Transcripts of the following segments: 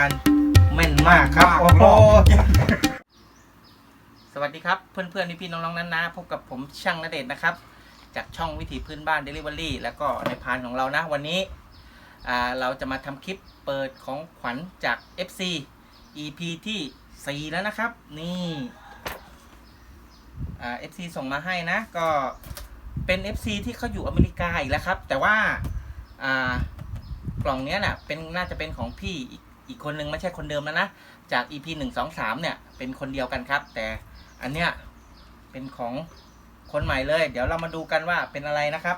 านแม่นมากครับมากโอ้โหรอบสวัสดีครับ เพื่อนๆ พี่ๆ น้องๆ นั้นนะ พบกับผมช่างนเดชน์นะครับ จากช่องวิถีพื้นบ้าน Delivery แล้วก็ในพานของเรานะ วันนี้อ่าเราจะมาทำคลิปเปิดของขวัญจาก FC EP ที่ 4 แล้วนะครับ นี่อ่า FC ส่งมาให้นะ ก็เป็น FC ที่เขาอยู่อเมริกาอีกแล้วครับ แต่ว่าอ่ากล่องเนี้ยน่ะเป็นน่าจะเป็นของพี่อีก อีกคนนึงไม่ใช่คนเดิมแล้วนะ จาก EP 1 2 3 เนี่ย เป็นคนเดียวกันครับ แต่อันเนี้ยเป็นของคนใหม่เลย เดี๋ยวเรามาดูกันว่าเป็นอะไรนะครับ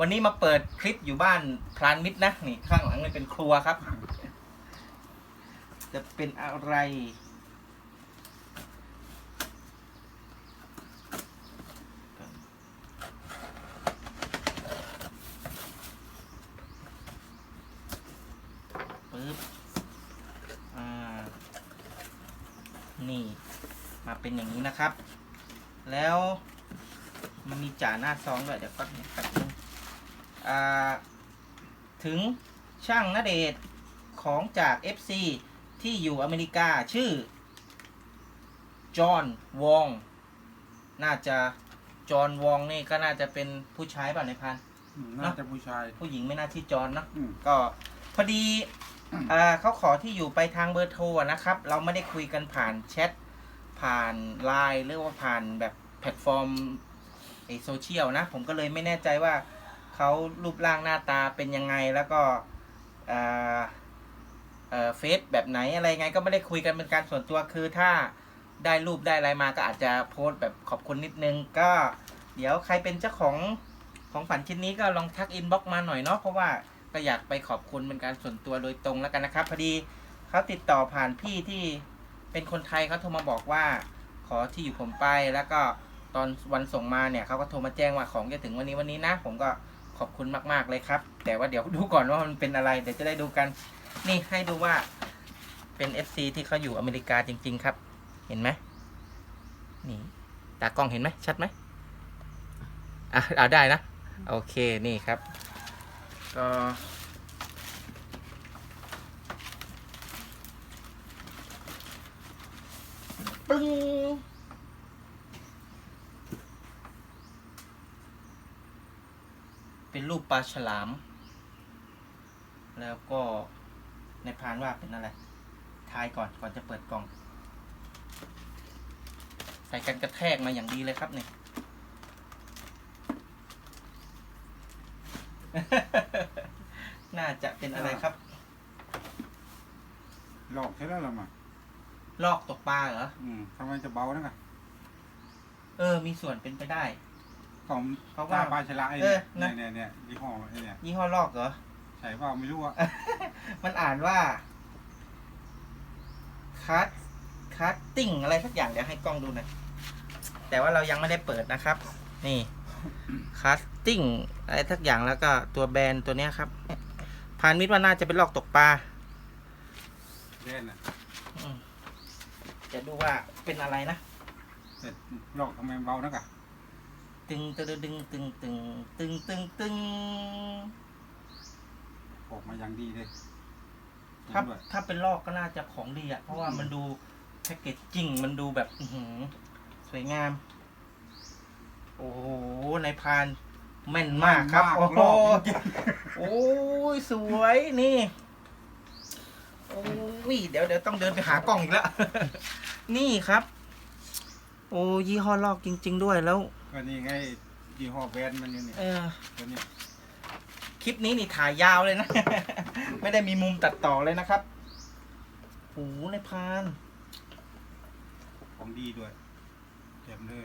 วันนี้มาเปิดคลิปอยู่บ้านพรานมิตรนะนี่ข้างหลังเลยเป็นครัวครับ จะเป็นอะไร นี่มาเป็นอย่างนี้นะครับ แล้วมันมีจ่าหน้าซองด้วยเดี๋ยวก็แป๊บนึงอ่าถึงช่างนเดชน์ของจาก FC ที่อยู่อเมริกาชื่อ จอห์นวอง น่าจะจอห์นวองนี่ก็น่าจะเป็นผู้ชายเปล่าในพันอืมน่าจะผู้ชาย ผู้หญิงไม่น่าชื่อจอห์นเนอะอืม ก็ พอดีเขาขอที่อยู่ไปทางเบอร์โทรนะครับ เราไม่ได้คุยกันผ่านแชทผ่านไลน์หรือว่าผ่านแบบแพลตฟอร์มโซเชียลนะ ผมก็เลยไม่แน่ใจว่าเขารูปร่างหน้าตาเป็นยังไงแล้วก็เอ่อเฟซแบบไหนอะไรไงก็ไม่ได้คุยกันเป็นการส่วนตัวคือถ้าได้รูปได้อะไรมาก็อาจจะโพสต์แบบขอบคุณนิดนึง ก็เดี๋ยวใครเป็นเจ้าของของฝันชิ้นนี้ก็ลองทักอินบ็อกมาหน่อยเนาะเพราะว่า ก็อยากไปขอบคุณเป็นการส่วนตัวโดยตรงแล้วกันนะครับ พอดีเขาติดต่อผ่านพี่ที่เป็นคนไทยเขาโทรมาบอกว่า ขอที่อยู่ผมไปแล้วก็ตอนวันส่งมาเนี่ยเขาก็โทรมาแจ้งว่าของจะถึงวันนี้วันนี้นะ ผมก็ขอบคุณมาก ๆ เลยครับ แต่ว่าเดี๋ยวดูก่อนว่ามันเป็นอะไร เดี๋ยวจะได้ดูกัน นี่ให้ดูว่าเป็น FC ที่เขาอยู่อเมริกาจริง ๆ ครับ เห็นไหมนี่ตากล้องเห็นไหมชัดไหมอะเอาได้นะ โอเคนี่ครับ ก็ปึ้งเป็นรูปปลาฉลาม แล้วก็ในพานว่าเป็นอะไร ทายก่อนก่อนจะเปิดกล่อง ใส่กันกระแทกมาอย่างดีเลยครับเนี่ย น่าจะเป็นอะไรครับ หลอกใช่แล้วล่ะมาลอกตกปลาเหรอ อืมทำไมจะเบานักอะเออ มีส่วนเป็นไปได้ ของเพราะว่าปลาชะละไอ้เอเนี่อยนะเนี่ยเนี่ยเนี่ยยี่ห้อไอ้เนี่ยยี่ห้อลอกเหรอ ใช่เปล่าไม่รู้อะมันอ่านว่าคัตคัตติ้งอะไรสักอย่างเดี๋ยวให้กล้องดูหน่อยแต่ว่าเรายังไม่ได้เปิดนะครับ นี่ คัตติ้งอะไรสักอย่างแล้วก็ตัวแบรนด์ตัวเนี้ยครับ พานมิตรว่าน่าจะเป็นลอกตกปลาเล่นอะอืมจะดูว่าเป็นอะไรนะแต่หลอกทำไมเบานักอะตึงตึงตึงตึงตึงตึงตึงตึงออกมาอย่างดีเลยถ้าด้วยถ้าเป็นลอกก็น่าจะของดีอะเพราะว่ามันดูแพ็กเกจจิ้งมันดูแบบอื้อหือสวยงามโอ้โหในพานแม่นมากครับมากโอ้โหรอบจริงโอ้ยสวยนี่ โอ้ยเดี๋ยวเดี๋ยวต้องเดินไปหากล้องอีกแล้ว นี่ครับ โอ้ยี่ห้อลอกจริง ๆ ด้วยแล้ว ก็นี่ไงยี่ห้อแบรนด์มันอยู่เนี่ยเออ ตัวเนี้ยคลิปนี้นี่ถ่ายยาวเลยนะ ไม่ได้มีมุมตัดต่อเลยนะครับโอ้โหในพาน ของดีด้วยเต็มเลย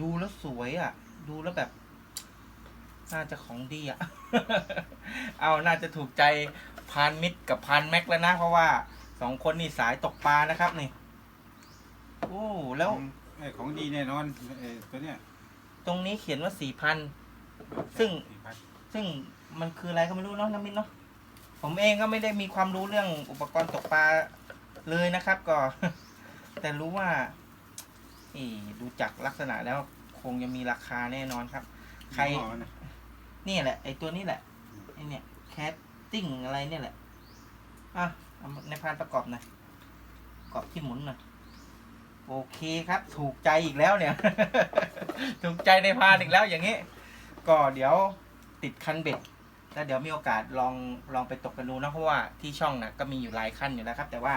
ดูแล้วสวยอะ ดูแล้วแบบ น่าจะของดีอะ เอาน่าจะถูกใจพานมิดกับพานแม็กแล้วนะ เพราะว่าสองคนนี่สายตกปลานะครับนี่ โอ้แล้วของไอ้ของดีแน่นอนไอ้ตัวเนี้ยตรงนี้เขียนว่าสี่พัน ซึ่งสี่พันซึ่งมันคืออะไรก็ไม่รู้เนาะน้ำมินเนาะผมเองก็ไม่ได้มีความรู้เรื่องอุปกรณ์ตกปลาเลยนะครับ ก็ แต่รู้ว่า นี่ดูจากลักษณะแล้วคงจะมีราคาแน่นอนครับ ใคร ยี่ห้อมันน่ะนี่แหละ ไอตัวนี้แหละไอเนี่ยแคสติ้งอะไรเนี่ยแหละ อะเอาในพานประกอบหน่อยประกอบที่หมุนหน่อยโอเคครับ ถูกใจอีกแล้วเนี่ย ถูกใจในพานอีกแล้วอย่างนี้ ก็เดี๋ยวติดคันเบ็ด แล้วเดี๋ยวมีโอกาสลองลองไปตกกันดูนะเพราะว่าที่ช่องนะก็มีอยู่หลายคันอยู่แล้วครับ แต่ว่า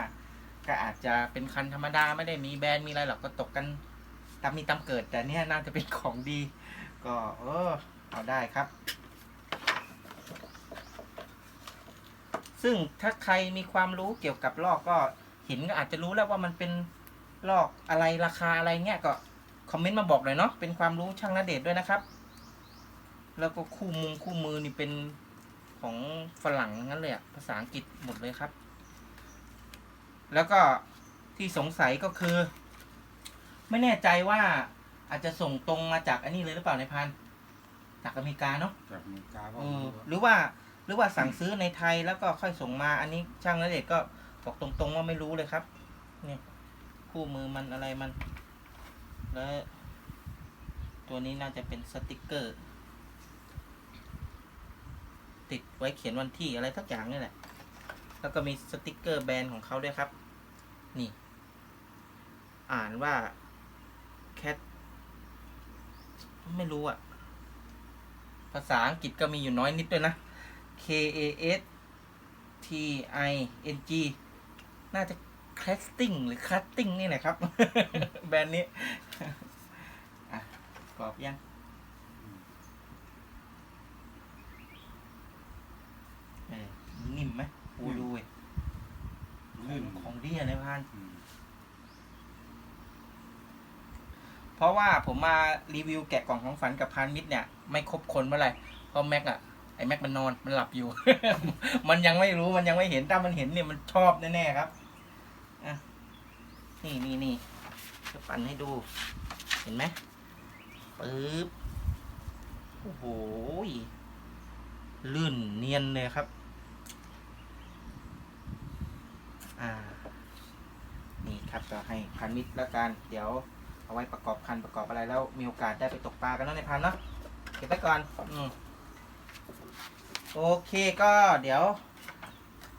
ก็อาจจะเป็นคันธรรมดาไม่ได้มีแบรนด์มีอะไรหรอกก็ตกกันตามมีตามเกิด แต่เนี่ยน่าจะเป็นของดี ก็เออเอาได้ครับ ซึ่งถ้าใครมีความรู้เกี่ยวกับลอกก็เห็นก็อาจจะรู้แล้วว่ามันเป็นลอกอะไรราคาอะไรเงี้ยก็คอมเมนต์มาบอกหน่อยเนาะเป็นความรู้ช่างนาเดชด้วยนะครับ แล้วก็คู่มุงคู่มือนี่เป็นของฝรั่งงั้นเลยอะภาษาอังกฤษหมดเลยครับ แล้วก็ที่สงสัยก็คือ ไม่แน่ใจว่าอาจจะส่งตรงมาจากอันนี้เลยหรือเปล่าในพันจากอเมริกาเนาะจากอเมริกาก็เอมีอด้วยหรือว่าหรือว่าสั่งซื้อในไทยแล้วก็ค่อยส่งมาอันนี้ช่างนเดชน์ก็บอกตรงๆว่าไม่รู้เลยครับ เนี่ยคู่มือมันอะไรมัน แล้วตัวนี้น่าจะเป็นสติกเกอร์ ติดไว้เขียนวันที่อะไรทักอย่างนี่แหละ แล้วก็มีสติกเกอร์แบรนด์ของเขาด้วยครับ นี่ อ่านว่า cat ไม่รู้อะภาษาอังกฤษก็มีอยู่น้อยนิดด้วยนะ K A S T I N G น่าจะ casting หรือ cutting นี่แหละครับ แบรนด์นี้อะกรอบยังเออนิ่มไหม ปูดูเว้ยลื่นของดีอะในพาน อืมเพราะว่าผมมารีวิวแกะกล่องของฝันกับพานมิตรเนี่ย ไม่ครบคนเมื่อไหร่เพราะแม็กอะไอแม็กมันนอนมันหลับอยู่ มันยังไม่รู้มันยังไม่เห็นถ้ามันเห็นเนี่ยมันชอบแน่ๆครับอะนี่นี่นี่จะปั่นให้ดู เห็นไหมปึ๊บโอ้โหลื่นเนียนเลยครับ อ่า นี่ครับก็ให้พันมิตรแล้วกัน เดี๋ยวเอาไว้ประกอบคันประกอบอะไรแล้วมีโอกาสได้ไปตกปลากันเนาะในพันเนาะเก็บไว้ก่อนอืมโอเคก็เดี๋ยว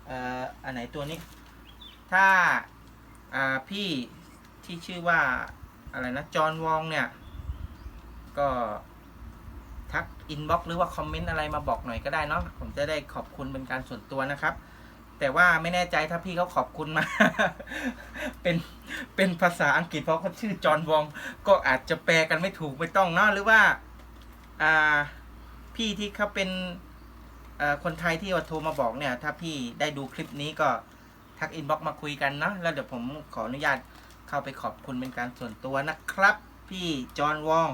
เอ่ออันไหนตัวนี้ ถ้าอ่าพี่ที่ชื่อว่าอะไรนะจอห์นวองเนี่ย ก็ทักอินบ็อกหรือว่าคอมเมนต์อะไรมาบอกหน่อยก็ได้เนาะผมจะได้ขอบคุณเป็นการส่วนตัวนะครับ แต่ว่าไม่แน่ใจถ้าพี่เขาขอบคุณมา เป็นเป็นภาษาอังกฤษเพราะเขาชื่อจอห์นวอง ก็อาจจะแปลกันไม่ถูกไม่ต้องเนาะหรือว่าอ่าพี่ที่เขาเป็นคนไทยที่ว่าโทรมาบอกเนี่ย ถ้าพี่ได้ดูคลิปนี้ก็ทักอินบ็อกมาคุยกันเนาะแล้วเดี๋ยวผมขออนุญาตเข้าไปขอบคุณเป็นการส่วนตัวนะครับ พี่จอห์นวอง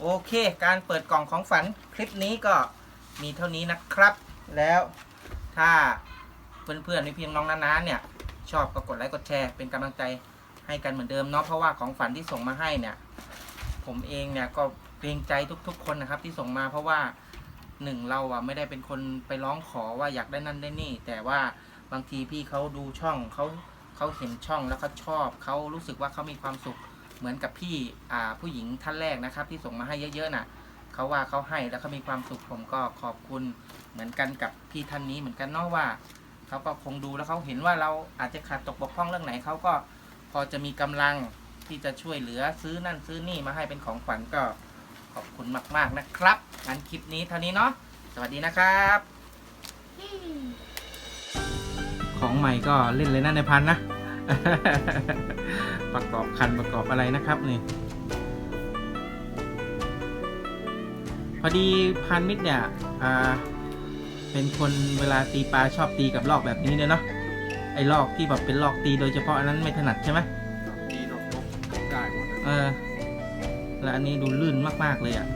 โอเค การเปิดกล่องของฝันคลิปนี้ก็มีเท่านี้นะครับ แล้วถ้า เพื่อนๆพี่พี่น้องๆนาๆเนี่ย ชอบก็กดไลค์กดแชร์เป็นกำลังใจให้กันเหมือนเดิมเนาะเพราะว่าของฝันที่ส่งมาให้เนี่ย ผมเองเนี่ยก็เกรงใจทุก ๆ คนนะครับที่ส่งมาเพราะว่าหนึ่งเราอะไม่ได้เป็นคนไปร้องขอว่าอยากได้นั่นได้นี่ แต่ว่าบางทีพี่เขาดูช่องเขาเขาเห็นช่องแล้วเขาชอบเขารู้สึกว่าเขามีความสุขเหมือนกับพี่อ่าผู้หญิงท่านแรกนะครับ ที่ส่งมาให้เยอะๆน่ะเขาว่าเขาให้แล้วเขามีความสุขผมก็ขอบคุณเหมือนกันกับพี่ท่านนี้เหมือนกันเนาะว่า เขาก็คงดูแล้วเขาเห็นว่าเราอาจจะขาดตกบกพร่องเรื่องไหนเขาก็พอจะมีกำลังที่จะช่วยเหลือซื้อนั่นซื้อนี่มาให้เป็นของขวัญก็ขอบคุณมาก ๆนะครับงั้นคลิปนี้เท่านี้เนาะสวัสดีนะครับ ของใหม่ก็เล่นเลยนะในพันนะ ประกอบคันประกอบอะไรนะครับนี่พอดีพันมิตรเนี่ยอ่า เป็นคนเวลาตีปลาชอบตีกับลอกแบบนี้เนี่ยเนาะไอ้ลอกที่แบบเป็นลอกตีโดยเฉพาะอันนั้นไม่ถนัดใช่ไหมดีดอกนกได้หมดนะเออแล้วอันนี้ดูลื่นมากๆเลยอะ่ะ